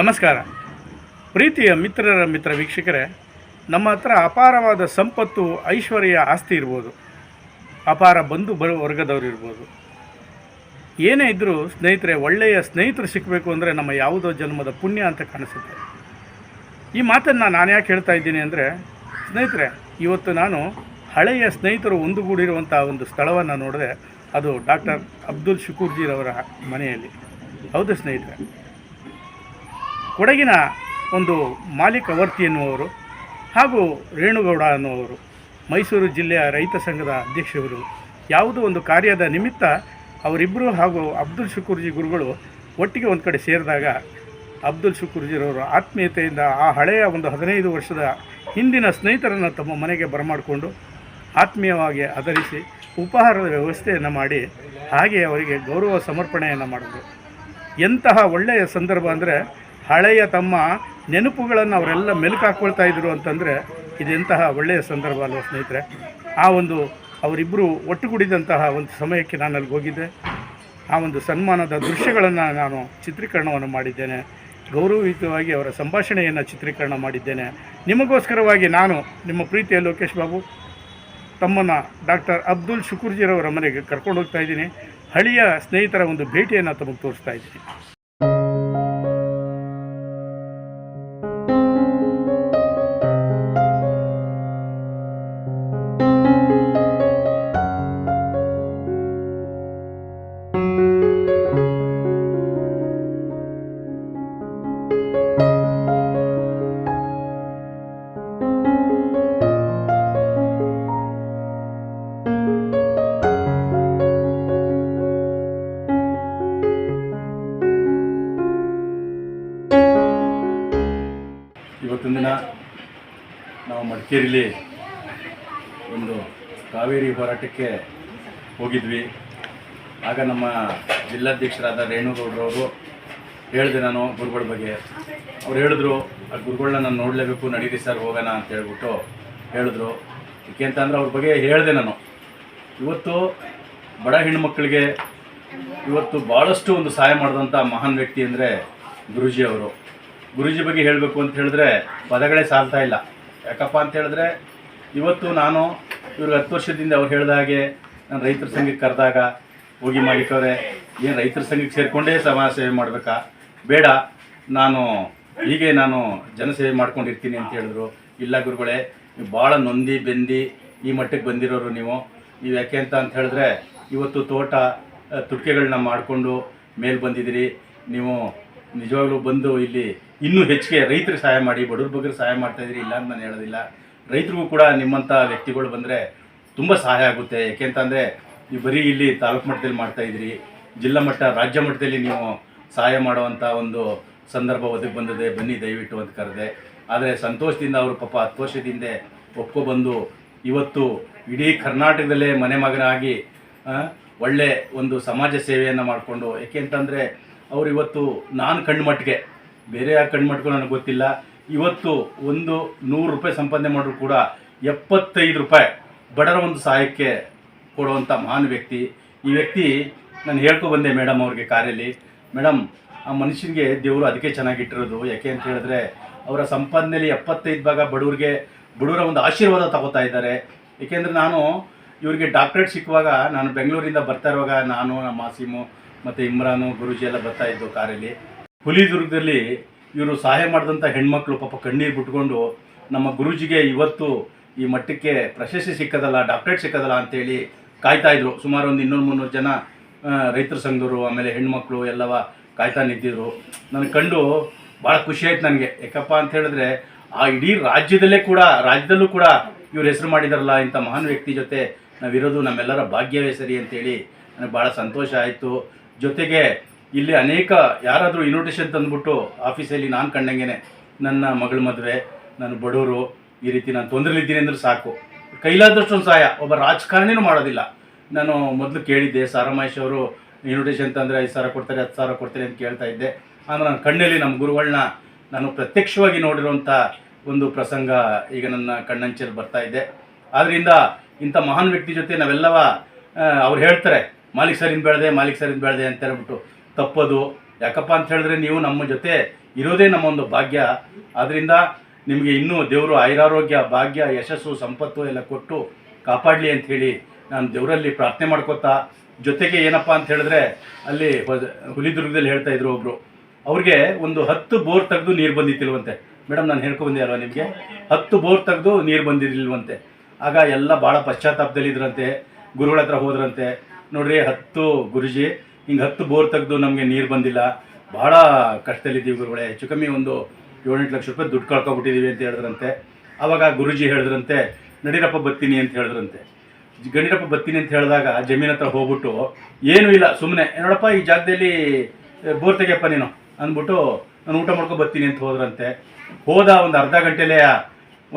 ನಮಸ್ಕಾರ. ಪ್ರೀತಿಯ ಮಿತ್ರರ ಮಿತ್ರ ವೀಕ್ಷಕರೇ, ನಮ್ಮ ಹತ್ರ ಅಪಾರವಾದ ಸಂಪತ್ತು, ಐಶ್ವರ್ಯ, ಆಸ್ತಿ ಇರ್ಬೋದು. ಅಪಾರ ಬಂಧು ಬ ವರ್ಗದವ್ರು ಇರ್ಬೋದು. ಏನೇ ಇದ್ದರೂ ಸ್ನೇಹಿತರೆ, ಒಳ್ಳೆಯ ಸ್ನೇಹಿತರು ಸಿಕ್ಕಬೇಕು ಅಂದರೆ ನಮ್ಮ ಯಾವುದೋ ಜನ್ಮದ ಪುಣ್ಯ ಅಂತ ಕಾಣಿಸುತ್ತೆ. ಈ ಮಾತನ್ನು ನಾನು ಯಾಕೆ ಹೇಳ್ತಾ ಇದ್ದೀನಿ ಅಂದರೆ, ಸ್ನೇಹಿತರೆ, ಇವತ್ತು ನಾನು ಹಳೆಯ ಸ್ನೇಹಿತರು ಒಂದುಗೂಡಿರುವಂಥ ಒಂದು ಸ್ಥಳವನ್ನು ನೋಡಿದೆ, ಅದು ಡಾಕ್ಟರ್ ಅಬ್ದುಲ್ ಶುಕೂರ್ಜಿರವರ ಮನೆಯಲ್ಲಿ. ಹೌದು ಸ್ನೇಹಿತರೆ. ಕೊಡಗಿನ ಒಂದು ಮಾಲೀಕ ವರ್ತಿ ಎನ್ನುವರು ಹಾಗೂ ರೇಣುಗೌಡ ಅನ್ನುವರು ಮೈಸೂರು ಜಿಲ್ಲೆಯ ರೈತ ಸಂಘದ ಅಧ್ಯಕ್ಷರು ಯಾವುದೋ ಒಂದು ಕಾರ್ಯದ ನಿಮಿತ್ತ ಅವರಿಬ್ಬರು ಹಾಗೂ ಅಬ್ದುಲ್ ಶುಕೂರ್ಜಿ ಗುರುಗಳು ಒಟ್ಟಿಗೆ ಒಂದು ಕಡೆ ಸೇರಿದಾಗ ಅಬ್ದುಲ್ ಶುಕೂರ್ಜಿರವರು ಆತ್ಮೀಯತೆಯಿಂದ ಆ ಹಳೆಯ ಒಂದು ಹದಿನೈದು ವರ್ಷದ ಹಿಂದಿನ ಸ್ನೇಹಿತರನ್ನು ತಮ್ಮ ಮನೆಗೆ ಬರಮಾಡಿಕೊಂಡು ಆತ್ಮೀಯವಾಗಿ ಆಧರಿಸಿ ಉಪಹಾರದ ವ್ಯವಸ್ಥೆಯನ್ನು ಮಾಡಿ ಹಾಗೆ ಅವರಿಗೆ ಗೌರವ ಸಮರ್ಪಣೆಯನ್ನು ಮಾಡಿದರು. ಎಂತಹ ಒಳ್ಳೆಯ ಸಂದರ್ಭ ಅಂದರೆ ಹಳೆಯ ತಮ್ಮ ನೆನಪುಗಳನ್ನು ಅವರೆಲ್ಲ ಮೆಲುಕು ಹಾಕ್ಕೊಳ್ತಾ ಇದ್ರು ಅಂತಂದರೆ ಇದೆಂತಹ ಒಳ್ಳೆಯ ಸಂದರ್ಭ ಅಲ್ವ ಸ್ನೇಹಿತರೆ? ಆ ಒಂದು ಅವರಿಬ್ಬರು ಒಟ್ಟುಗೂಡಿದಂತಹ ಒಂದು ಸಮಯಕ್ಕೆ ನಾನು ಅಲ್ಲಿಗೆ ಹೋಗಿದ್ದೆ. ಆ ಒಂದು ಸನ್ಮಾನದ ದೃಶ್ಯಗಳನ್ನು ನಾನು ಚಿತ್ರೀಕರಣವನ್ನು ಮಾಡಿದ್ದೇನೆ. ಗೌರವಯುತವಾಗಿ ಅವರ ಸಂಭಾಷಣೆಯನ್ನು ಚಿತ್ರೀಕರಣ ಮಾಡಿದ್ದೇನೆ. ನಿಮಗೋಸ್ಕರವಾಗಿ ನಾನು ನಿಮ್ಮ ಪ್ರೀತಿಯ ಲೋಕೇಶ್ ಬಾಬು, ತಮ್ಮನ್ನು ಡಾಕ್ಟರ್ ಅಬ್ದುಲ್ ಶುಕೂರ್ಜಿರವರ ಮನೆಗೆ ಕರ್ಕೊಂಡು ಹೋಗ್ತಾ ಇದ್ದೀನಿ. ಹಳೆಯ ಸ್ನೇಹಿತರ ಒಂದು ಭೇಟಿಯನ್ನು ತಮಗೆ ತೋರಿಸ್ತಾ ಇದ್ದೀನಿ. ದಿನ ನಾವು ಮಡಿಕೇರಿಲಿ ಒಂದು ಕಾವೇರಿ ಹೋರಾಟಕ್ಕೆ ಹೋಗಿದ್ವಿ. ಆಗ ನಮ್ಮ ಜಿಲ್ಲಾಧ್ಯಕ್ಷರಾದ ರೇಣುಗೌಡರವರು ಹೇಳಿದೆ ನಾನು ಗುರುಗಳ ಬಗ್ಗೆ. ಅವ್ರು ಹೇಳಿದ್ರು, ಆ ಗುರುಗಳನ್ನ ನಾನು ನೋಡಲೇಬೇಕು, ನಡೀರಿ ಸರ್, ಹೋಗೋಣ ಅಂತ ಹೇಳ್ಬಿಟ್ಟು ಹೇಳಿದ್ರು. ಏಕೆ ಅಂತಂದ್ರೆ ಅವ್ರ ಬಗ್ಗೆ ಹೇಳಿದೆ ನಾನು. ಇವತ್ತು ಬಡ ಹೆಣ್ಣುಮಕ್ಕಳಿಗೆ ಇವತ್ತು ಭಾಳಷ್ಟು ಒಂದು ಸಹಾಯ ಮಾಡಿದಂಥ ಮಹಾನ್ ವ್ಯಕ್ತಿ ಅಂದರೆ ಗುರುಜಿ ಅವರು. ಗುರೂಜಿ ಬಗ್ಗೆ ಹೇಳಬೇಕು ಅಂತ ಹೇಳಿದ್ರೆ ಪದಗಳೇ ಸಾಲ್ತಾ ಇಲ್ಲ. ಯಾಕಪ್ಪ ಅಂತ ಹೇಳಿದ್ರೆ ಇವತ್ತು ನಾನು ಇವ್ರಿಗೆ ಹತ್ತು ವರ್ಷದಿಂದ ಅವ್ರು ಹೇಳಿದ ಹಾಗೆ ನಾನು ರೈತರ ಸಂಘಕ್ಕೆ ಕರೆದಾಗ ಹೋಗಿ ಮಾಡಿಕವ್ರೆ ಏನು ರೈತರ ಸಂಘಕ್ಕೆ ಸೇರಿಕೊಂಡೇ ಸಮಾಜ ಸೇವೆ ಮಾಡಬೇಕಾ? ಬೇಡ, ನಾನು ಹೀಗೆ ನಾನು ಜನಸೇವೆ ಮಾಡ್ಕೊಂಡಿರ್ತೀನಿ ಅಂತ ಹೇಳಿದ್ರು. ಇಲ್ಲ ಗುರುಗಳೇ, ನೀವು ಭಾಳ ನೊಂದಿ ಬೆಂದಿ ಈ ಮಟ್ಟಕ್ಕೆ ಬಂದಿರೋರು ನೀವು. ನೀವು ಯಾಕೆ ಅಂತ ಅಂತ ಹೇಳಿದ್ರೆ ಇವತ್ತು ತೋಟ, ತುಟಿಕೆಗಳನ್ನ ಮಾಡಿಕೊಂಡು ಮೇಲೆ ಬಂದಿದ್ದೀರಿ. ನೀವು ನಿಜವಾಗ್ಲೂ ಬಂದು ಇಲ್ಲಿ ಇನ್ನೂ ಹೆಚ್ಚಿಗೆ ರೈತರಿಗೆ ಸಹಾಯ ಮಾಡಿ, ಬಡವ್ರ ಬಗ್ಗೆ ಸಹಾಯ ಮಾಡ್ತಾ ಇದ್ದೀರಿ ಇಲ್ಲ ಅಂತ ನಾನು ಹೇಳೋದಿಲ್ಲ. ರೈತರಿಗೂ ಕೂಡ ನಿಮ್ಮಂಥ ವ್ಯಕ್ತಿಗಳು ಬಂದರೆ ತುಂಬ ಸಹಾಯ ಆಗುತ್ತೆ. ಯಾಕೆಂತಂದರೆ ನೀವು ಬರೀ ಇಲ್ಲಿ ತಾಲೂಕು ಮಟ್ಟದಲ್ಲಿ ಮಾಡ್ತಾ ಇದ್ದೀರಿ ಜಿಲ್ಲಾ ಮಟ್ಟ, ರಾಜ್ಯ ಮಟ್ಟದಲ್ಲಿ ನೀವು ಸಹಾಯ ಮಾಡುವಂಥ ಒಂದು ಸಂದರ್ಭ ಒದಗಿ ಬಂದಿದೆ. ಬನ್ನಿ ದಯವಿಟ್ಟು ಅಂತ ಕರೆದೆ. ಆದರೆ ಸಂತೋಷದಿಂದ ಅವರು ಪಾಪ ಹತ್ತು ವರ್ಷದಿಂದ ಒಪ್ಕೊಬಂದು ಇವತ್ತು ಇಡೀ ಕರ್ನಾಟಕದಲ್ಲೇ ಮನೆ ಮಗನಾಗಿ ಒಳ್ಳೆ ಒಂದು ಸಮಾಜ ಸೇವೆಯನ್ನು ಮಾಡಿಕೊಂಡು, ಯಾಕೆ ಅಂತಂದರೆ ಅವರು ಇವತ್ತು ನಾನು ಕಣ್ಮಟ್ಟಿಗೆ ಬೇರೆ ಯಾರು ಕಣ್ಮಟ್ಗೂ ನನಗೆ ಗೊತ್ತಿಲ್ಲ. ಇವತ್ತು ಒಂದು ನೂರು ರೂಪಾಯಿ ಸಂಪಾದನೆ ಮಾಡಿದ್ರು ಕೂಡ ಎಪ್ಪತ್ತೈದು ರೂಪಾಯಿ ಬಡರ ಒಂದು ಸಹಾಯಕ್ಕೆ ಕೊಡುವಂಥ ಮಹಾನ್ ವ್ಯಕ್ತಿ. ಈ ವ್ಯಕ್ತಿ ನಾನು ಹೇಳ್ಕೊ ಬಂದೆ ಮೇಡಮ್ ಅವ್ರಿಗೆ ಕಾರಲ್ಲಿ. ಮೇಡಮ್ ಆ ಮನುಷ್ಯನಿಗೆ ದೇವರು ಅದಕ್ಕೆ ಚೆನ್ನಾಗಿಟ್ಟಿರೋದು. ಯಾಕೆ ಅಂತ ಹೇಳಿದ್ರೆ, ಅವರ ಸಂಪಾದನೆಯಲ್ಲಿ ಎಪ್ಪತ್ತೈದು ಭಾಗ ಬಡವರಿಗೆ, ಬಡವರ ಒಂದು ಆಶೀರ್ವಾದ ತಗೋತಾ ಇದ್ದಾರೆ. ಏಕೆಂದರೆ ನಾನು ಇವರಿಗೆ ಡಾಕ್ಟ್ರೇಟ್ ಸಿಕ್ಕುವಾಗ ನಾನು ಬೆಂಗಳೂರಿಂದ ಬರ್ತಾ ಇರುವಾಗ ನಾನು, ನಮ್ಮ ಮಾಸಿಮು ಮತ್ತು ಇಮ್ರಾನು, ಗುರೂಜಿ ಎಲ್ಲ ಬರ್ತಾಯಿದ್ದು ಕಾರಲ್ಲಿ. ಹುಲಿದುರ್ಗದಲ್ಲಿ ಇವರು ಸಹಾಯ ಮಾಡಿದಂಥ ಹೆಣ್ಮಕ್ಳು ಪಾಪ ಕಣ್ಣೀರು ಬಿಟ್ಕೊಂಡು ನಮ್ಮ ಗುರೂಜಿಗೆ ಇವತ್ತು ಈ ಮಟ್ಟಕ್ಕೆ ಪ್ರಶಸ್ತಿ ಸಿಕ್ಕದಲ್ಲ ಡಾಕ್ಟ್ರೇಟ್ ಸಿಕ್ಕದಲ್ಲ ಅಂತೇಳಿ ಕಾಯ್ತಾ ಇದ್ರು. ಸುಮಾರು ಒಂದು ಇನ್ನೂರು ಮುನ್ನೂರು ಜನ ರೈತರ ಸಂಘದವರು, ಆಮೇಲೆ ಹೆಣ್ಮಕ್ಳು ಎಲ್ಲವ ಕಾಯ್ತಾ ನಿಂತಿದ್ರು. ನನಗೆ ಕಂಡು ಭಾಳ ಖುಷಿ ಆಯ್ತು ನನಗೆ. ಯಾಕಪ್ಪ ಅಂತ ಹೇಳಿದ್ರೆ, ಆ ಇಡೀ ರಾಜ್ಯದಲ್ಲೇ ಕೂಡ, ರಾಜ್ಯದಲ್ಲೂ ಕೂಡ ಇವ್ರ ಹೆಸರು ಮಾಡಿದಾರಲ್ಲ ಇಂಥ ಮಹಾನ್ ವ್ಯಕ್ತಿ ಜೊತೆ ನಾವಿರೋದು ನಮ್ಮೆಲ್ಲರ ಭಾಗ್ಯವೇ ಸರಿ ಅಂತೇಳಿ ನನಗೆ ಭಾಳ ಸಂತೋಷ ಆಯಿತು. ಜೊತೆಗೆ ಇಲ್ಲಿ ಅನೇಕ ಯಾರಾದರೂ ಇನ್ವಿಟೇಷನ್ ತಂದುಬಿಟ್ಟು ಆಫೀಸಲ್ಲಿ ನಾನು ಕಂಡಂಗೆ ನನ್ನ ಮಗಳ ಮದುವೆ ನಾನು ಬಡವರು ಈ ರೀತಿ ನಾನು ತೊಂದರೆಲಿದ್ದೀನಿ ಅಂದ್ರೆ ಸಾಕು. ಕೈಲಾದಷ್ಟು ಒಂದು ಸಹಾಯ. ಒಬ್ಬ ರಾಜಕಾರಣಿನೂ ಮಾಡೋದಿಲ್ಲ. ನಾನು ಮೊದಲು ಕೇಳಿದ್ದೆ ಸಾರಮಹೇಶ್ ಅವರು ಇನ್ವಿಟೇಷನ್ ತಂದರೆ ಐದು ಸಾವಿರ ಕೊಡ್ತಾರೆ, ಹತ್ತು ಸಾವಿರ ಕೊಡ್ತಾರೆ ಅಂತ ಕೇಳ್ತಾ ಇದ್ದೆ. ಆದರೆ ನನ್ನ ಕಣ್ಣಲ್ಲಿ ನಮ್ಮ ಗುರುಗಳನ್ನ ನಾನು ಪ್ರತ್ಯಕ್ಷವಾಗಿ ನೋಡಿರುವಂಥ ಒಂದು ಪ್ರಸಂಗ ಈಗ ನನ್ನ ಕಣ್ಣಂಚಲ್ಲಿ ಬರ್ತಾ ಇದೆ. ಆದ್ದರಿಂದ ಇಂಥ ಮಹಾನ್ ವ್ಯಕ್ತಿ ಜೊತೆ ನಾವೆಲ್ಲವ ಅವ್ರು ಹೇಳ್ತಾರೆ, ಮಾಲಿಕ್ ಸರಿಂದ ಬೆಳೆದೆ, ಮಾಲಿಕ್ ಸರಿಂದ ಬೆಳೆದೆ ಅಂತ ಹೇಳ್ಬಿಟ್ಟು. ತಪ್ಪದು. ಯಾಕಪ್ಪ ಅಂತ ಹೇಳಿದ್ರೆ ನೀವು ನಮ್ಮ ಜೊತೆ ಇರೋದೇ ನಮ್ಮ ಒಂದು ಭಾಗ್ಯ. ಆದ್ದರಿಂದ ನಿಮಗೆ ಇನ್ನೂ ದೇವರು ಐರಾರೋಗ್ಯ ಭಾಗ್ಯ, ಯಶಸ್ಸು, ಸಂಪತ್ತು ಎಲ್ಲ ಕೊಟ್ಟು ಕಾಪಾಡಲಿ ಅಂತ ಹೇಳಿ ನಾನು ದೇವರಲ್ಲಿ ಪ್ರಾರ್ಥನೆ ಮಾಡ್ಕೊತಾ, ಜೊತೆಗೆ ಏನಪ್ಪ ಅಂತ ಹೇಳಿದ್ರೆ ಅಲ್ಲಿ ಹುಲಿದುರ್ಗದಲ್ಲಿ ಹೇಳ್ತಾ ಇದ್ರು ಒಬ್ರು. ಅವ್ರಿಗೆ ಒಂದು ಹತ್ತು ಬೋರ್ ತೆಗೆದು ನೀರು ಬಂದಿತ್ತಿಲ್ವಂತೆ. ಮೇಡಮ್, ನಾನು ಹೇಳ್ಕೊ ಬಂದೆ ಅಲ್ವಾ ನಿಮಗೆ? ಹತ್ತು ಬೋರ್ ತೆಗೆದು ನೀರು ಬಂದಿರಲಿಲ್ವಂತೆ. ಆಗ ಎಲ್ಲ ಭಾಳ ಪಶ್ಚಾತ್ತಾಪದಲ್ಲಿ ಇದ್ರಂತೆ ಗುರುಗಳ ಹತ್ರ ಹೋದ್ರಂತೆ. ನೋಡ್ರಿ, ಹತ್ತು ಗುರುಜಿ ಹಿಂಗೆ ಹತ್ತು ಬೋರ್ ತೆಗೆದು ನಮಗೆ ನೀರು ಬಂದಿಲ್ಲ. ಭಾಳ ಕಷ್ಟದಲ್ಲಿದ್ದೀವಿ ಗುರುಗಳೇ. ಹೆಚ್ಚು ಕಮ್ಮಿ ಒಂದು ಏಳೆಂಟು ಲಕ್ಷ ರೂಪಾಯಿ ದುಡ್ಡು ಕಳ್ಕೊಬಿಟ್ಟಿದ್ದೀವಿ ಅಂತ ಹೇಳಿದ್ರಂತೆ. ಆವಾಗ ಗುರುಜಿ ಹೇಳಿದ್ರಂತೆ, ನಡೀರಪ್ಪ ಬತ್ತೀನಿ ಅಂತ ಹೇಳಿದ್ರಂತೆ. ಗಣಿರಪ್ಪ ಬತ್ತೀನಿ ಅಂತ ಹೇಳಿದಾಗ ಜಮೀನ್ ಹತ್ರ ಹೋಗ್ಬಿಟ್ಟು, ಏನೂ ಇಲ್ಲ ಸುಮ್ಮನೆ ನೋಡಪ್ಪ, ಈ ಜಾಗದಲ್ಲಿ ಬೋರ್ ತೆಗಿಯಪ್ಪ ನೀನು ಅಂದ್ಬಿಟ್ಟು, ನಾನು ಊಟ ಮಾಡ್ಕೊ ಬರ್ತೀನಿ ಅಂತ ಹೋದ್ರಂತೆ. ಹೋದ ಒಂದು ಅರ್ಧ ಗಂಟೆಲೇ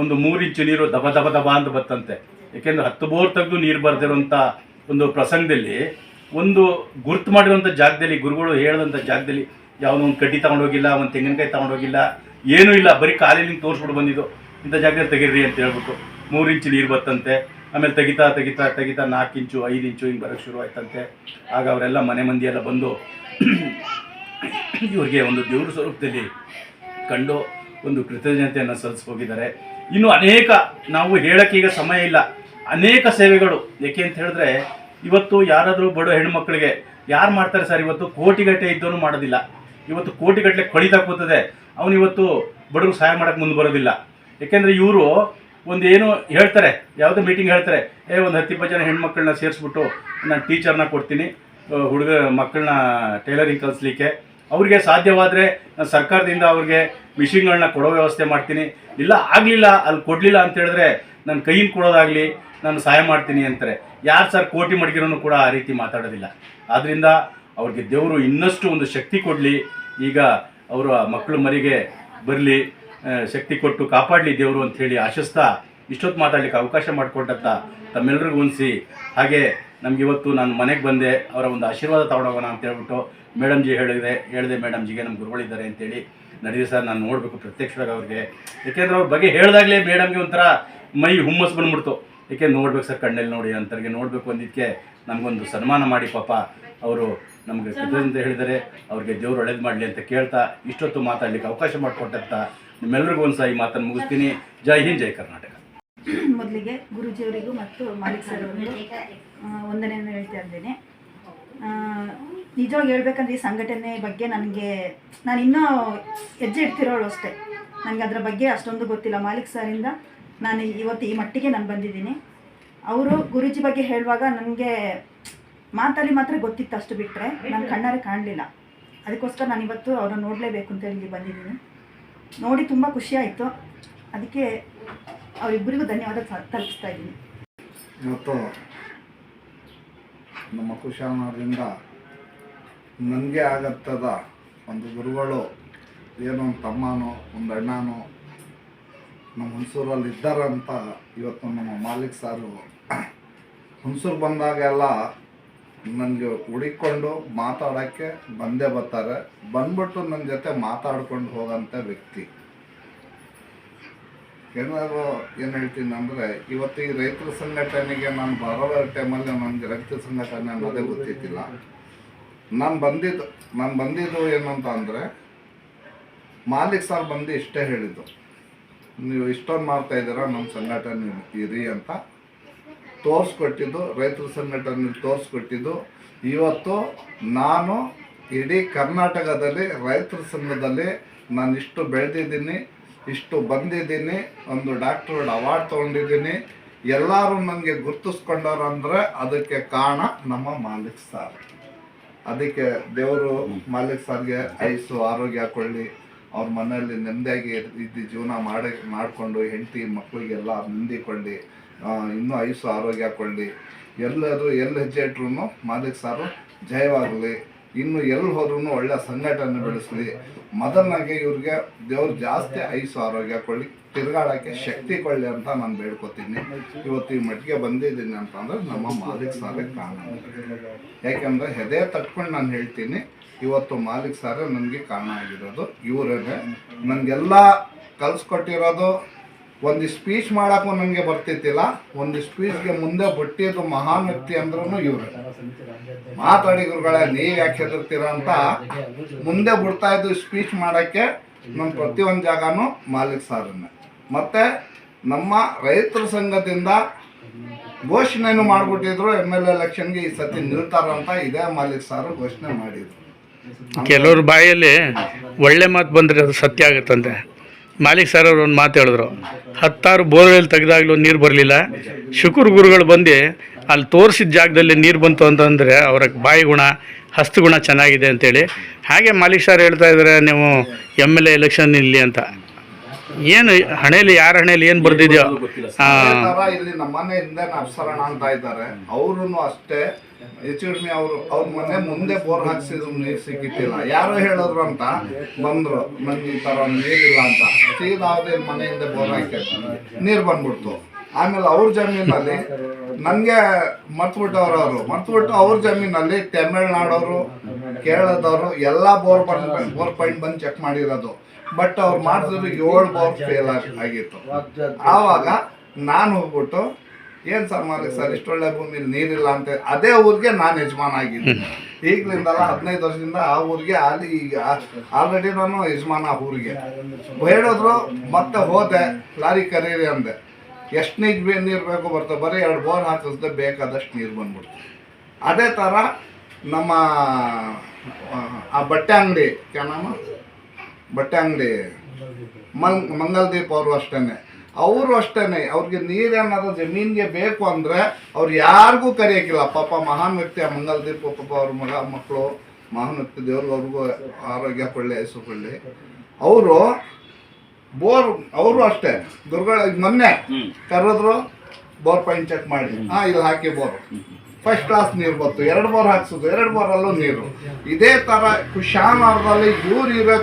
ಒಂದು ಮೂರು ಇಂಚು ನೀರು ದಬ ದಬ ದಬ ಅಂತ ಬತ್ತಂತೆ. ಯಾಕೆಂದ್ರೆ ಹತ್ತು ಬೋರ್ ತೆಗೆದು ನೀರು ಬರ್ದಿರೋಂಥ ಒಂದು ಪ್ರಸಂಗದಲ್ಲಿ ಒಂದು ಗುರ್ತು ಮಾಡಿರೋಂಥ ಜಾಗದಲ್ಲಿ, ಗುರುಗಳು ಹೇಳಿದಂಥ ಜಾಗದಲ್ಲಿ ಯಾವುದೋ ಒಂದು ಕಡ್ಡಿ ತಗೊಂಡೋಗಿಲ್ಲ, ಒಂದು ತೆಂಗಿನಕಾಯಿ ತಗೊಂಡೋಗಿಲ್ಲ, ಏನೂ ಇಲ್ಲ, ಬರೀ ಕಾಲಿನ ತೋರಿಸ್ಬಿಟ್ಟು ಬಂದಿದ್ದು. ಇಂಥ ಜಾಗದಲ್ಲಿ ತೆಗೀರಿ ಅಂತ ಹೇಳ್ಬಿಟ್ಟು ಮೂರು ಇಂಚು ನೀರು ಬತ್ತಂತೆ, ಆಮೇಲೆ ತೆಗಿತಾ ತೆಗಿತಾ ತೆಗಿತಾ ನಾಲ್ಕು ಇಂಚು, ಐದು ಇಂಚು ಹಿಂಗೆ ಬರೋಕ್ಕೆ ಶುರು ಆಯ್ತಂತೆ. ಆಗ ಅವರೆಲ್ಲ ಮನೆ ಮಂದಿ ಎಲ್ಲ ಬಂದು ಇವರಿಗೆ ಒಂದು ದೇವ್ರ ಸ್ವರೂಪದಲ್ಲಿ ಕಂಡು ಒಂದು ಕೃತಜ್ಞತೆಯನ್ನು ಸಲ್ಲಿಸಿ ಹೋಗಿದ್ದಾರೆ. ಇನ್ನು ಅನೇಕ, ನಾವು ಹೇಳೋಕ್ಕೀಗ ಸಮಯ ಇಲ್ಲ. ಅನೇಕ ಸೇವೆಗಳು ಏಕೆ ಅಂತ ಹೇಳಿದ್ರೆ ಇವತ್ತು ಯಾರಾದರೂ ಬಡ ಹೆಣ್ಮಕ್ಳಿಗೆ ಯಾರು ಮಾಡ್ತಾರೆ ಸರ್ ಇವತ್ತು ಕೋಟಿಗಟ್ಟೆ ಇದ್ದವನು ಮಾಡೋದಿಲ್ಲ. ಇವತ್ತು ಕೋಟಿಗಟ್ಟಲೆ ಕೊಳಿತಾ ಕೂತದೆ. ಅವನು ಇವತ್ತು ಬಡವ್ರಿಗೆ ಸಹಾಯ ಮಾಡಕ್ಕೆ ಮುಂದೆ ಬರೋದಿಲ್ಲ. ಏಕೆಂದರೆ ಇವರು ಒಂದು ಏನು ಹೇಳ್ತಾರೆ, ಯಾವುದೋ ಮೀಟಿಂಗ್ ಹೇಳ್ತಾರೆ, ಏ, ಒಂದು ಹತ್ತು ಇಪ್ಪತ್ತು ಜನ ಹೆಣ್ಮಕ್ಳನ್ನ ಸೇರಿಸ್ಬಿಟ್ಟು ನಾನು ಟೀಚರ್ನ ಕೊಡ್ತೀನಿ ಹುಡುಗ ಮಕ್ಕಳನ್ನ ಟೈಲರಿಂಗ್ ಕಲಿಸ್ಲಿಕ್ಕೆ. ಅವ್ರಿಗೆ ಸಾಧ್ಯವಾದರೆ ನಾನು ಸರ್ಕಾರದಿಂದ ಅವ್ರಿಗೆ ಮಿಷಿನ್ಗಳನ್ನ ಕೊಡೋ ವ್ಯವಸ್ಥೆ ಮಾಡ್ತೀನಿ. ಇಲ್ಲ ಆಗಲಿಲ್ಲ, ಅಲ್ಲಿ ಕೊಡಲಿಲ್ಲ ಅಂತ ಹೇಳಿದ್ರೆ ನನ್ನ ಕೈಯಿಂದ ಕೊಡೋದಾಗಲಿ ನಾನು ಸಹಾಯ ಮಾಡ್ತೀನಿ ಅಂತಾರೆ. ಯಾರು ಸರ್ ಕೋಟಿ ಮಡಗಿರೋನು ಕೂಡ ಆ ರೀತಿ ಮಾತಾಡೋದಿಲ್ಲ. ಆದ್ದರಿಂದ ಅವ್ರಿಗೆ ದೇವರು ಇನ್ನಷ್ಟು ಒಂದು ಶಕ್ತಿ ಕೊಡಲಿ, ಈಗ ಅವರ ಮಕ್ಕಳು ಮರಿಗೆ ಬರಲಿ ಶಕ್ತಿ ಕೊಟ್ಟು ಕಾಪಾಡಲಿ ದೇವರು ಅಂತ ಹೇಳಿ ಆಶಿಸ್ತಾ ಇಷ್ಟೊತ್ತು ಮಾತಾಡಲಿಕ್ಕೆ ಅವಕಾಶ ಮಾಡಿಕೊಟ್ಟಂತ ತಮ್ಮೆಲ್ಲರಿಗೂ ಉಣಿಸಿ. ಹಾಗೆ ನಮ್ಗೆ ಇವತ್ತು ನಾನು ಮನೆಗೆ ಬಂದೆ, ಅವರ ಒಂದು ಆಶೀರ್ವಾದ ತಗೊಂಡೋಗೋಣ ಅಂತ ಹೇಳ್ಬಿಟ್ಟು ಮೇಡಮ್ ಜಿ ಹೇಳಿದೆ ಹೇಳಿದೆ ಮೇಡಮ್ ಜಿಗೆ ನಮ್ಮ ಗುರುಗಳಿದ್ದಾರೆ ಅಂತೇಳಿ ನಡೆದಿದೆ ಸರ್, ನಾನು ನೋಡಬೇಕು ಪ್ರತ್ಯಕ್ಷವಾಗಿ ಅವ್ರಿಗೆ. ಯಾಕೆಂದ್ರೆ ಅವ್ರ ಬಗ್ಗೆ ಹೇಳಿದಾಗಲೇ ಮೇಡಮ್ಗೆ ಒಂಥರ ಮೈ ಹುಮ್ಮಸ್ ಬಂದ್ಬಿಡ್ತು. ಏಕೆ ನೋಡ್ಬೇಕು ಸರ್ ಕಣ್ಣಲ್ಲಿ ನೋಡಿ ಅಂತರ್ಗೆ ನೋಡ್ಬೇಕು ಅಂದಿದ್ದಕ್ಕೆ ನಮಗೊಂದು ಸನ್ಮಾನ ಮಾಡಿ ಪಾಪ ಅವರು ನಮಗೆ ಕೃತಜ್ಞತೆ ಹೇಳಿದರೆ ಅವ್ರಿಗೆ ದೇವ್ರು ಒಳ್ಳೇದು ಮಾಡಲಿ ಅಂತ ಕೇಳ್ತಾ ಇಷ್ಟೊತ್ತು ಮಾತಾಡ್ಲಿಕ್ಕೆ ಅವಕಾಶ ಮಾಡಿಕೊಟ್ಟಂತ ನಿಮ್ಮೆಲ್ಲರಿಗೂ ಒಂದು ಸಾರಿ ಮಾತನ್ನು ಮುಗಿಸ್ತೀನಿ. ಜೈ ಹಿಂದ್ ಜೈ ಕರ್ನಾಟಕ. ಮೊದಲಿಗೆ ಗುರುಜಿಯವರಿಗೂ ಮತ್ತು ಮಾಲಿಕ್ ಸರ್ ಅವರಿಗೂ ಒಂದನೆಯನ್ನು ವಂದನೆಯನ್ನು ಹೇಳ್ತಾ ಇದ್ದೇನೆ. ನಿಜವಾಗಿ ಹೇಳ್ಬೇಕಂದ್ರೆ ಈ ಸಂಘಟನೆ ಬಗ್ಗೆ ನನಗೆ ನಾನು ಇನ್ನೂ ಹೆಜ್ಜೆ ಇಡ್ತಿರೋಳು ಅಷ್ಟೇ. ನನಗೆ ಅದರ ಬಗ್ಗೆ ಅಷ್ಟೊಂದು ಗೊತ್ತಿಲ್ಲ ಮಾಲಿಕ್ ಸರಿಂದ. ನಾನು ಇವತ್ತು ಈ ಮಟ್ಟಿಗೆ ನಾನು ಬಂದಿದ್ದೀನಿ. ಅವರು ಗುರೂಜಿ ಬಗ್ಗೆ ಹೇಳುವಾಗ ನನಗೆ ಮಾತಲ್ಲಿ ಮಾತ್ರ ಗೊತ್ತಿತ್ತು ಅಷ್ಟು ಬಿಟ್ಟರೆ ನಾನು ಕಣ್ಣಾರೆ ಕಾಣಲಿಲ್ಲ. ಅದಕ್ಕೋಸ್ಕರ ನಾನು ಇವತ್ತು ಅವ್ರನ್ನ ನೋಡಲೇಬೇಕು ಅಂತ ಹೇಳಿ ಬಂದಿದ್ದೀನಿ. ನೋಡಿ ತುಂಬ ಖುಷಿ ಆಯಿತು. ಅದಕ್ಕೆ ಅವರಿಬ್ಬರಿಗೂ ಧನ್ಯವಾದ ತಲುಪಿಸ್ತಾ ಇದ್ದೀನಿ. ಇವತ್ತು ನಮ್ಮ ಕುಶಾಲನವರಿಂದ ನನಗೆ ಆಗತ್ತದ ಒಂದು ಗುರುಗಳು ಏನೋ ಒಂದು ತಮ್ಮನೋ, ಒಂದು ಅಣ್ಣನೋ ನಮ್ಮ ಹುಣಸೂರಲ್ಲಿ ಇದ್ದಾರಂತ ಇವತ್ತು ನಮ್ಮ ಮಾಲೀಕ್ ಸಾರು. ಹುಣಸೂರು ಬಂದಾಗೆಲ್ಲ ನನಗೆ ಹುಡಿಕೊಂಡು ಮಾತಾಡೋಕ್ಕೆ ಬಂದೇ ಬರ್ತಾರೆ. ಬಂದ್ಬಿಟ್ಟು ನನ್ನ ಜೊತೆ ಮಾತಾಡ್ಕೊಂಡು ಹೋಗೋಂಥ ವ್ಯಕ್ತಿ. ಏನಾದ್ರು ಏನು ಹೇಳ್ತೀನಿ ಅಂದರೆ, ಇವತ್ತು ಈ ರೈತರ ಸಂಘಟನೆಗೆ ನಾನು ಬರೋ ಟೈಮಲ್ಲಿ ನನಗೆ ರೈತ ಸಂಘಟನೆ ಅನ್ನೋದೇ ಗೊತ್ತಿದ್ದಿಲ್ಲ. ನಾನು ಬಂದಿದ್ದು ನಾನು ಬಂದಿದ್ದು ಏನಂತ ಅಂದರೆ, ಮಾಲೀಕ್ ಸರ್ ಬಂದು ಇಷ್ಟೇ ಹೇಳಿದ್ದು. ನೀವು ಇಷ್ಟೊಂದು ಮಾಡ್ತಾ ಇದ್ದೀರಾ ನಮ್ಮ ಸಂಘಟನೆ ಇರಿ ಅಂತ. ತೋರಿಸ್ಕೊಟ್ಟಿದ್ದು, ರೈತರ ಸಂಘಟನೆ ತೋರಿಸ್ಕೊಟ್ಟಿದ್ದು. ಇವತ್ತು ನಾನು ಇಡೀ ಕರ್ನಾಟಕದಲ್ಲಿ, ರೈತರ ಸಂಘದಲ್ಲಿ ನಾನು ಇಷ್ಟು ಬೆಳೆದಿದ್ದೀನಿ, ಇಷ್ಟು ಬಂದಿದ್ದೀನಿ, ಒಂದು ಡಾಕ್ಟರ್ ಅವಾರ್ಡ್ ತೊಗೊಂಡಿದ್ದೀನಿ. ಎಲ್ಲರೂ ನನಗೆ ಗುರ್ತಿಸ್ಕೊಂಡವ್ರು ಅಂದರೆ ಅದಕ್ಕೆ ಕಾರಣ ನಮ್ಮ ಮಾಲಿಕ್ ಸರ್. ಅದಕ್ಕೆ ದೇವರು ಮಾಲಿಕ್ ಸರ್ಗೆ ಐಸು ಆರೋಗ್ಯ ಕೊಳ್ಳಿ ಅವ್ರ ಮನೆಯಲ್ಲಿ ನೆಮ್ಮದಿಯಾಗಿ ಇದ್ದು ಜೀವನ ಮಾಡಿ, ಮಾಡಿಕೊಂಡು ಹೆಂಡತಿ ಮಕ್ಕಳಿಗೆಲ್ಲ ನಂದಿಕೊಂಡು ಇನ್ನೂ ಐಸು ಆರೋಗ್ಯ ಕೊಳ್ಳಿ ಎಲ್ಲರೂ ಎಲ್ಲಿ ಹೆಜ್ಜೆ ಇಟ್ರು ಮಾಲಿಕ್ ಸಾರು ಜಯವಾಗಲಿ. ಇನ್ನು ಎಲ್ಲಿ ಹೋದ್ರೂ ಒಳ್ಳೆ ಸಂಘಟನೆ ಬೆಳೆಸಲಿ. ಮೊದಲನಾಗೆ ಇವ್ರಿಗೆ ದೇವ್ರು ಜಾಸ್ತಿ ಐಸು ಆರೋಗ್ಯ ಕೊಳ್ಳಿ ತಿರುಗಾಡೋಕ್ಕೆ ಶಕ್ತಿ ಕೊಳ್ಳಿ ಅಂತ ನಾನು ಬೇಡ್ಕೊತೀನಿ. ಇವತ್ತು ಈ ಮಟ್ಟಿಗೆ ಬಂದಿದ್ದೀನಿ ಅಂತಂದ್ರೆ ನಮ್ಮ ಮಾಲಿಕ್ ಸಾರೇ ಕಾರಣ ಯಾಕೆಂದ್ರೆ ಹೆದೆ ತಟ್ಕೊಂಡು ನಾನು ಹೇಳ್ತೀನಿ ಇವತ್ತು ಮಾಲಿಕ್ ಸರ್ ನನಗೆ ಕಾರಣ ಆಗಿರೋದು. ಇವರೇ ನನಗೆಲ್ಲ ಕಲಿಸ್ಕೊಟ್ಟಿರೋದು. ಒಂದು ಸ್ಪೀಚ್ ಮಾಡೋಕ್ಕೂ ನನಗೆ ಬರ್ತಿದ್ದಿಲ್ಲ. ಒಂದು ಸ್ಪೀಚ್ಗೆ ಮುಂದೆ ಬಟ್ಟಿದ್ದು ಮಹಾನ್ ವ್ಯಕ್ತಿ ಅಂದ್ರೂ ಇವರು. ಮಾತಾಡಿ ಗುರುಗಳೇ ನೀವು ಯಾಕೆ ಹೆದರ್ತೀರ ಅಂತ ಮುಂದೆ ಬಿಡ್ತಾ ಇದ್ದು ಸ್ಪೀಚ್ ಮಾಡೋಕ್ಕೆ ನಮ್ಮ ಪ್ರತಿಯೊಂದು ಜಾಗನೂ ಮಾಲಿಕ್ ಸಾರನ್ನೇ ಮತ್ತು ನಮ್ಮ ರೈತರ ಸಂಘದಿಂದ ಘೋಷಣೆಯನ್ನು ಮಾಡಿಬಿಟ್ಟಿದ್ರು. ಎಂ ಎಲ್ ಎಲೆಕ್ಷನ್ಗೆ ಈ ಸತಿ ನಿಲ್ತಾರಂತ ಇದೇ ಮಾಲಿಕ್ ಸಾರು ಘೋಷಣೆ ಮಾಡಿದ್ರು. ಕೆಲವ್ರ ಬಾಯಲ್ಲಿ ಒಳ್ಳೆ ಮಾತು ಬಂದರೆ ಅದು ಸತ್ಯ ಆಗುತ್ತಂತೆ. ಮಾಲಿಕ್ ಸರ್ ಅವರು ಒಂದು ಮಾತು ಹೇಳಿದ್ರು. ಹತ್ತಾರು ಬೋರ್ವೆಲ್ ತೆಗೆದಾಗಲೂ ನೀರು ಬರಲಿಲ್ಲ. ಶುಕ್ರ ಗುರುಗಳು ಬಂದು ಅಲ್ಲಿ ತೋರಿಸಿದ ಜಾಗದಲ್ಲಿ ನೀರು ಬಂತು ಅಂತಂದರೆ ಅವರ ಬಾಯಿ ಗುಣ ಹಸ್ತಗುಣ ಚೆನ್ನಾಗಿದೆ ಅಂತೇಳಿ. ಹಾಗೆ ಮಾಲಿಕ್ ಸರ್ ಹೇಳ್ತಾ ಇದ್ದಾರೆ ನೀವು ಎಂ ಎಲ್ ಎ ಎಲೆಕ್ಷನ್ ಇಲ್ಲಿ ಅಂತ. ಏನು ಹಣೆಯಲ್ಲಿ ಯಾರ ಹಣೆಯಲ್ಲಿ ಏನು ಬರ್ದಿದೆಯೋ? ಇಲ್ಲಿ ನಮ್ಮ ಮನೆ ಅಪ್ಸರಣ ಅಂತ ಇದ್ದಾರೆ. ಅವರು ಅಷ್ಟೇ ಹೆಚ್ಚು ಕಡಿಮೆ ಅವರು ಅವ್ರ ಮನೆ ಮುಂದೆ ಬೋರ್ ಹಾಕ್ಸಿದ್ರು ನೀರು ಸಿಕ್ಕಿತ್ತಿಲ್ಲ ಯಾರೋ ಹೇಳಿದ್ರು ಅಂತ ಬಂದರು. ನನ್ಗೆ ಈ ತರ ನೀರಿಲ್ಲ ಅಂತ. ಸೀದಾ ಮನೆಯಿಂದ ಮನೆ ಬೋರ್ ಹಾಕಿ ನೀರು ಬಂದ್ಬಿಡ್ತು. ಆಮೇಲೆ ಅವ್ರ ಜಮೀನಲ್ಲಿ ನನಗೆ ಮರ್ತ್ಬಿಟ್ಟವ್ರು ಅವರು ಮರ್ತ್ಬಿಟ್ಟು ಅವ್ರ ಜಮೀನಲ್ಲಿ ತಮಿಳ್ನಾಡವರು, ಕೇರಳದವರು ಎಲ್ಲ ಬೋರ್ ಬಂದ್ ಬೋರ್ ಪಾಯಿಂಟ್ ಬಂದು ಚೆಕ್ ಮಾಡಿರೋದು. ಬಟ್ ಅವ್ರು ಮಾಡಿದ್ರು ಏಳು ಬೋರ್ ಫೇಲ್ ಆಗಿತ್ತು. ಆವಾಗ ನಾನು ಹೋಗ್ಬಿಟ್ಟು ಏನು ಸರ್ ಮಾಡಿ ಸರ್ ಇಷ್ಟೊಳ್ಳೆ ಭೂಮಿಲಿ ನೀರಿಲ್ಲ ಅಂತ ಅದೇ ಊರಿಗೆ ನಾನು ಯಜಮಾನ ಆಗಿದ್ದೀನಿ. ಈಗಲಿಂದಲ್ಲ ಹದಿನೈದು ವರ್ಷದಿಂದ ಆ ಊರಿಗೆ ಅಲ್ಲಿ ಈಗ ಆಲ್ರೆಡಿ ನಾನು ಯಜಮಾನ ಆ ಊರಿಗೆ. ಹೇಳಿದ್ರು ಮತ್ತೆ ಹೋದೆ ಲಾರಿ ಕರೀರಿ ಅಂದೆ. ಎಷ್ಟು ನೀರು ನೀರು ಬೇಕು ಬರ್ತದೆ ಬರೀ ಎರಡು ಬೋರ್ ಹಾಕಿಸ್ದೆ ಬೇಕಾದಷ್ಟು ನೀರು ಬಂದ್ಬಿಡ್ತು. ಅದೇ ಥರ ನಮ್ಮ ಆ, ಬಟ್ಟೆ ಅಂಗಡಿ ಕ್ಯಾನಮ್ಮ ಬಟ್ಟೆ ಅಂಗಡಿ ಮಂಗ್ ಮಂಗಲ್ದೀಪ್ ಅವರು ಅಷ್ಟೇನೆ. ಅವರು ಅಷ್ಟೇನೆ ಅವ್ರಿಗೆ ನೀರೇನಾದ್ರು ಜಮೀನಿಗೆ ಬೇಕು ಅಂದ್ರೆ ಅವ್ರು ಯಾರಿಗೂ ಕರೆಯೋಕ್ಕಿಲ್ಲ. ಪಾಪ ಮಹಾನ್ ವ್ಯಕ್ತಿ ಆ ಮಂಗಲ್ದೀಪ್ ಪಾಪ ಅವ್ರ ಮಗ ಮಕ್ಕಳು ಮಹಾನ್ ವ್ಯಕ್ತಿ ದೇವ್ರಿಗೆ ಅವ್ರಿಗೂ ಆರೋಗ್ಯ ಕೊಳ್ಳಿ ಹೆಸರು ಕೊಳ್ಳಿ ಅವರು ಬೋರ್ ಅವರು ಅಷ್ಟೇ. ದುರ್ಗಳ ಮೊನ್ನೆ. ಕರೆದ್ರು ಬೋರ್ ಪಾಯಿಂಟ್ ಚೆಕ್ ಮಾಡಿ. ಹಾ ಇಲ್ಲಿ ಹಾಕಿ ಬೋರ್. ಫಸ್ಟ್ ಕ್ಲಾಸ್ ನೀರು ಬಂತು ಎರಡು ಬೋರ್ ಹಾಕ್ಸೋದು ಎರಡು ಬೋರಲ್ಲೂ ನೀರು. ಇದೇ ತರ ಕುಶಾನವರದಲ್ಲಿ ಇವ್ರು ಇರೋ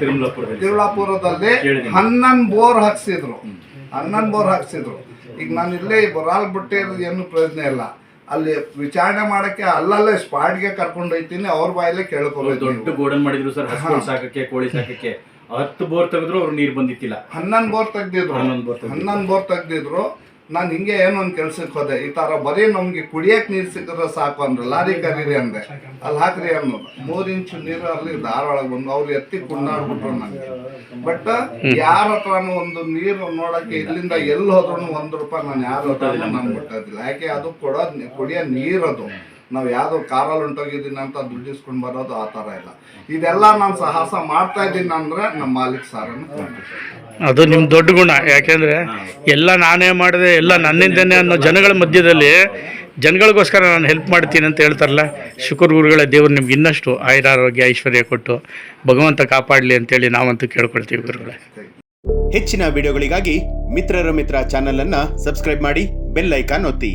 ತಿರುಮಲಾಪುರದಲ್ಲಿ. ತಿರುಳಾಪುರದಲ್ಲಿ. ಹನ್ನೊಂದು ಬೋರ್ ಹಾಕ್ಸಿದ್ರು. ಹನ್ನೊಂದು ಬೋರ್ ಹಾಕ್ಸಿದ್ರು. ಈಗ ನಾನು ಇಲ್ಲೇ ಬರಾಲ್ ಬಿಟ್ಟಿರೋದು ಏನು ಪ್ರಯೋಜನ ಇಲ್ಲ. ಅಲ್ಲಿ ವಿಚಾರಣೆ ಮಾಡಕ್ಕೆ ಅಲ್ಲಲ್ಲೇ ಸ್ಪಾಟ್ಗೆ ಕರ್ಕೊಂಡು ಹೋಗ್ತೀನಿ ಅವ್ರ ಬಾಯಲ್ಲೇ ಕೇಳ್ಕೊಬೇಕು ದೊಡ್ಡ ಗೋಡನ್ ಮಾಡಿದ್ರು ಸರ್ ಸಾಕಕ್ಕೆ ಕೋಳಿ ಸಾಕಕ್ಕೆ. ಹತ್ತು ಬೋರ್ ತೆಗೆದ್ರು ಅವ್ರು ನೀರು ಬಂದಿತ್ತಿಲ್ಲ. ಹನ್ನೊಂದು ಬೋರ್ ತೆಗ್ದಿದ್ರು. ಹನ್ನೊಂದು ಬೋರ್ ತೆಗ್ದಿದ್ರು. ಹನ್ನೊಂದು ಬೋರ್ ತೆಗ್ದಿದ್ರು. ನಾನು ಹಿಂಗೆ ಏನೋ ಒಂದು ಕೆಲ್ಸಕ್ಕೆ ಹೋದೆ. ಈ ತರ ಬರೀ ನಮ್ಗೆ ಕುಡಿಯಕ್ ನೀರು ಸಿಕ್ಕಿದ್ರೆ ಸಾಕು ಅಂದ್ರೆ. ಲಾರಿ ಕರೀರಿ ಅಂದೆ. ಅಲ್ಲಿ ಹಾಕ್ರಿ ಅನ್ನೋದು. ಮೂರ್ ಇಂಚು ನೀರು ಅಲ್ಲಿ ಧಾರವಾಳ ಬಂದು ಅವ್ರು ಎತ್ತಿ ಕುಂಡಾಡ್ಬಿಟ್ರು ನನಗೆ ಬಟ್ ಯಾರ ಹತ್ರನೂ ಒಂದು ನೀರು ನೋಡಕ್ಕೆ ಇಲ್ಲಿಂದ ಎಲ್ಲಿ ಹೋದ್ರು ಒಂದ್ ರೂಪಾಯಿ ನಾನು ಯಾರ ಹತ್ರ ನಾನು ಬಿಟ್ಟೋದಿಲ್ಲ. ಯಾಕೆ ಅದು ಕೊಡೋದ್ ಕುಡಿಯೋ ನೀರದು ನಾವು ಯಾವುದೋ ಕಾರಲ್ಲಿ ಹೊಂಟೋಗಿದ್ದೀನಿ ಅಂತ ದುಡ್ಡು ಇಸ್ಕೊಂಡು ಬರೋದು ಆ ಥರ ಇಲ್ಲ. ಇದೆಲ್ಲ ನಾನು ಸಾಹಸ ಮಾಡ್ತಾ ಇದ್ದೀನಿ ಅಂದರೆ ನಮ್ಮ ಮಾಲಿಕ್ ಸಾರನ್ನು ಅದು ನಿಮ್ಮ ದೊಡ್ಡ ಗುಣ. ಯಾಕೆಂದರೆ ಎಲ್ಲ ನಾನೇ ಮಾಡಿದೆ ಎಲ್ಲ ನನ್ನಿಂದನೇ ಅನ್ನೋ ಜನಗಳ ಮಧ್ಯದಲ್ಲಿ ಜನಗಳಿಗೋಸ್ಕರ ನಾನು ಹೆಲ್ಪ್ ಮಾಡ್ತೀನಿ ಅಂತ ಹೇಳ್ತಾರಲ್ಲ ಶುಕ್ರ ಗುರುಗಳ ದೇವರು ನಿಮ್ಗೆ ಇನ್ನಷ್ಟು ಆಯುರಾರೋಗ್ಯ ಐಶ್ವರ್ಯ ಕೊಟ್ಟು ಭಗವಂತ ಕಾಪಾಡಲಿ ಅಂತೇಳಿ ನಾವಂತೂ ಕೇಳ್ಕೊಳ್ತೀವಿ ಗುರುಗಳೇ. ಹೆಚ್ಚಿನ ವಿಡಿಯೋಗಳಿಗಾಗಿ ಮಿತ್ರರ ಮಿತ್ರ ಚಾನಲನ್ನು ಅನ್ನ ಸಬ್ಸ್ಕ್ರೈಬ್ ಮಾಡಿ ಬೆಲ್ ಐಕಾನ್ ಒತ್ತಿ.